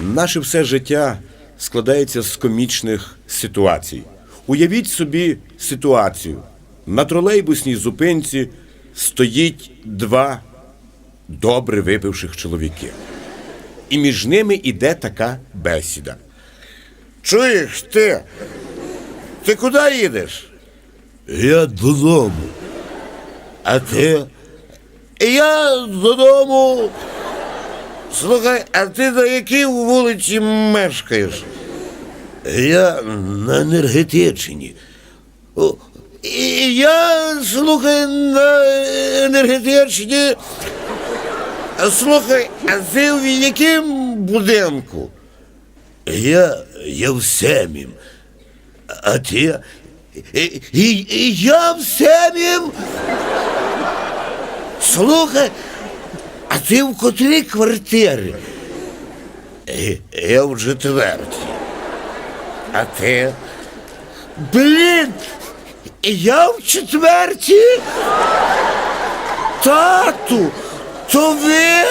Наше все життя складається з комічних ситуацій. Уявіть собі ситуацію. На тролейбусній зупинці стоїть два добре випивших чоловіки. І між ними іде така бесіда. Чуєш ти? Ти куди їдеш? Я додому. А ти? Я додому. Слухай, а ти на якій вулиці мешкаєш? Я на енергетичній. О, І я, слухай, на енергетичні. Слухай, а ти в якому будинку? Я, я в семім. А ти? І, і, і я в семім. Слухай, а ти в котрій квартирі? Я в четвертій. А ти? Блін, я в четвертій? Тату, то ви?